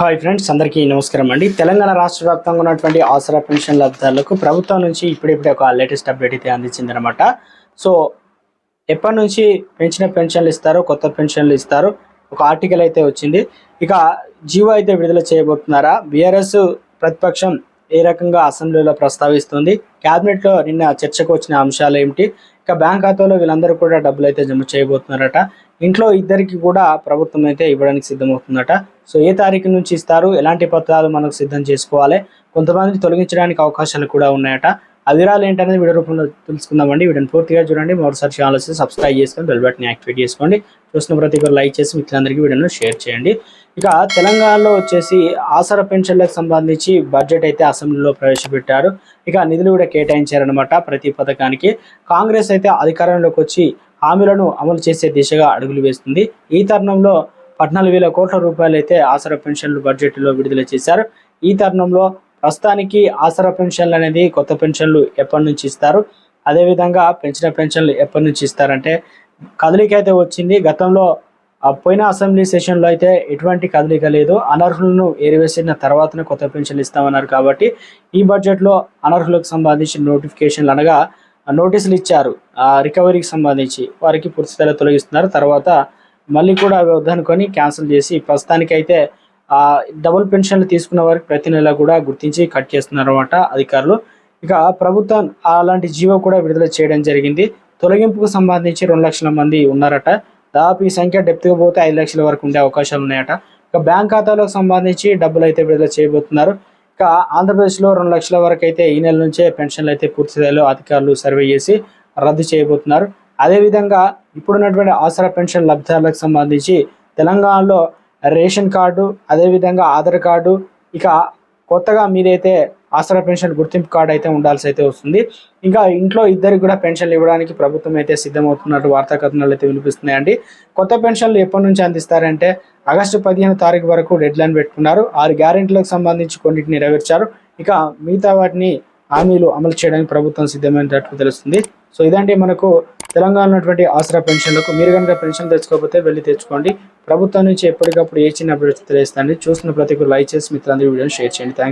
Hi friends అందరికీ నమస్కారం అండి. తెలంగాణ రాష్ట్ర వ్యాప్తంగా ఉన్నటువంటి ఆసరా పెన్షన్ లబ్ధారులకు ప్రభుత్వం నుంచి ఇప్పుడిప్పుడే ఒక లేటెస్ట్ అప్డేట్ అయితే అందించింది అనమాట సో ఎప్పటి నుంచి పెంచిన పెన్షన్లు ఇస్తారు కొత్త పెన్షన్లు ఇస్తారు ఒక ఆర్టికల్ అయితే వచ్చింది. ఇక జీవో అయితే విడుదల చేయబోతున్నారా? బీఆర్ఎస్ ప్రతిపక్షం ఏ రకంగా అసెంబ్లీలో ప్రస్తావిస్తుంది? క్యాబినెట్లో నిన్న చర్చకు వచ్చిన అంశాలు ఏమిటి? ఇక బ్యాంక్ ఖాతాలో వీళ్ళందరూ కూడా డబ్బులు అయితే జమ చేయబోతున్నారట. ఇంట్లో ఇద్దరికి కూడా ప్రభుత్వం అయితే ఇవ్వడానికి సిద్ధమవుతుందట. సో ఏ తారీఖు నుంచి ఇస్తారు? ఎలాంటి పత్రాలు మనకు సిద్ధం చేసుకోవాలి? కొంతమంది తొలగించడానికి అవకాశాలు కూడా ఉన్నాయట. ఆ వివరాలు ఏంటనేది వీడియో రూపంలో తెలుసుకుందామండి. వీడియోని పూర్తిగా చూడండి. మరోసారి ఛానల్ సబ్స్క్రైబ్ చేసుకొని బెల్ బటన్ యాక్టివేట్ చేసుకోండి. చూసిన ప్రతి ఒక్కరు లైక్ చేసి మిత్రులందరికీ వీడియోను షేర్ చేయండి. ఇక తెలంగాణలో వచ్చేసి ఆసర పెన్షన్లకు సంబంధించి బడ్జెట్ అయితే అసెంబ్లీలో ప్రవేశపెట్టారు. ఇక నిధులు కూడా కేటాయించారనమాట ప్రతి పథకానికి. కాంగ్రెస్ అయితే అధికారంలోకి వచ్చి హామీలను అమలు చేసే దిశగా అడుగులు వేస్తుంది. ఈ తరుణంలో పద్నాలుగు వేల కోట్ల రూపాయలు అయితే ఆసరా పెన్షన్లు బడ్జెట్లో విడుదల చేశారు. ఈ తరుణంలో ప్రస్తుతానికి ఆసరా పెన్షన్లు అనేది కొత్త పెన్షన్లు ఎప్పటి నుంచి ఇస్తారు? అదేవిధంగా పెంచిన పెన్షన్లు ఎప్పటి నుంచి ఇస్తారంటే కదలిక అయితే వచ్చింది. గతంలో పోయిన అసెంబ్లీ సెషన్లో అయితే ఎటువంటి కదలిక లేదు. అనర్హులను ఏరివేసిన తర్వాతనే కొత్త పెన్షన్లు ఇస్తామన్నారు కాబట్టి ఈ బడ్జెట్లో అనర్హులకు సంబంధించిన నోటిఫికేషన్లు అనగా నోటీసులు ఇచ్చారు. ఆ రికవరీకి సంబంధించి వారికి పూర్తి స్థాయిలో తొలగిస్తున్నారు. తర్వాత మళ్ళీ కూడా అవి వద్దనుకొని క్యాన్సిల్ చేసి ప్రస్తుతానికైతే డబుల్ పెన్షన్లు తీసుకున్న వారికి ప్రతి నెల కూడా గుర్తించి కట్ చేస్తున్నారన్నమాట అధికారులు. ఇక ప్రభుత్వం అలాంటి జీవో కూడా విడుదల చేయడం జరిగింది. తొలగింపుకు సంబంధించి రెండు లక్షల మంది ఉన్నారట. దాదాపు ఈ సంఖ్య డెప్త్గా పోతే ఐదు లక్షల వరకు ఉండే అవకాశాలు ఉన్నాయట. ఇక బ్యాంక్ ఖాతాలకు సంబంధించి డబ్బులు అయితే విడుదల చేయబోతున్నారు. ఇక ఆంధ్రప్రదేశ్లో రెండు లక్షల వరకు అయితే ఈ నెల నుంచే పెన్షన్లు అయితే పూర్తి స్థాయిలో అధికారులు సర్వే చేసి రద్దు చేయబోతున్నారు. అదేవిధంగా ఇప్పుడున్నటువంటి ఆసరా పెన్షన్ లబ్ధిదారులకు సంబంధించి తెలంగాణలో రేషన్ కార్డు అదేవిధంగా ఆధార్ కార్డు ఇక కొత్తగా మీరైతే ఆసరా పెన్షన్ గుర్తింపు కార్డు అయితే ఉండాల్సి అయితే వస్తుంది. ఇంకా ఇంట్లో ఇద్దరికి కూడా పెన్షన్లు ఇవ్వడానికి ప్రభుత్వం అయితే సిద్ధమవుతున్నట్టు వార్తా కథనాలు అయితే వినిపిస్తున్నాయండి. కొత్త పెన్షన్లు ఎప్పటి నుంచి అందిస్తారంటే ఆగస్టు పదిహేను తారీఖు వరకు డెడ్ లైన్ పెట్టుకున్నారు. ఆరు గ్యారెంటీలకు సంబంధించి కొన్నిటిని నెరవేర్చారు. ఇక మిగతా వాటిని హామీలు అమలు చేయడానికి ప్రభుత్వం సిద్ధమైనట్లు తెలుస్తుంది. సో ఇదంటే మనకు తెలంగాణ ఉన్నటువంటి ఆసరా పెన్షన్లకు మీరు కనుక పెన్షన్ తెచ్చుకోకపోతే వెళ్ళి తెచ్చుకోండి. ప్రభుత్వం నుంచి ఎప్పటికప్పుడు ఏ చిన్న అభివృద్ధి తెలియస్తుంది చూసిన ప్రతి ఒక్కరు లైక్ చేసి మిత్రులందరూ వీడియోని షేర్ చేయండి. థ్యాంక్స్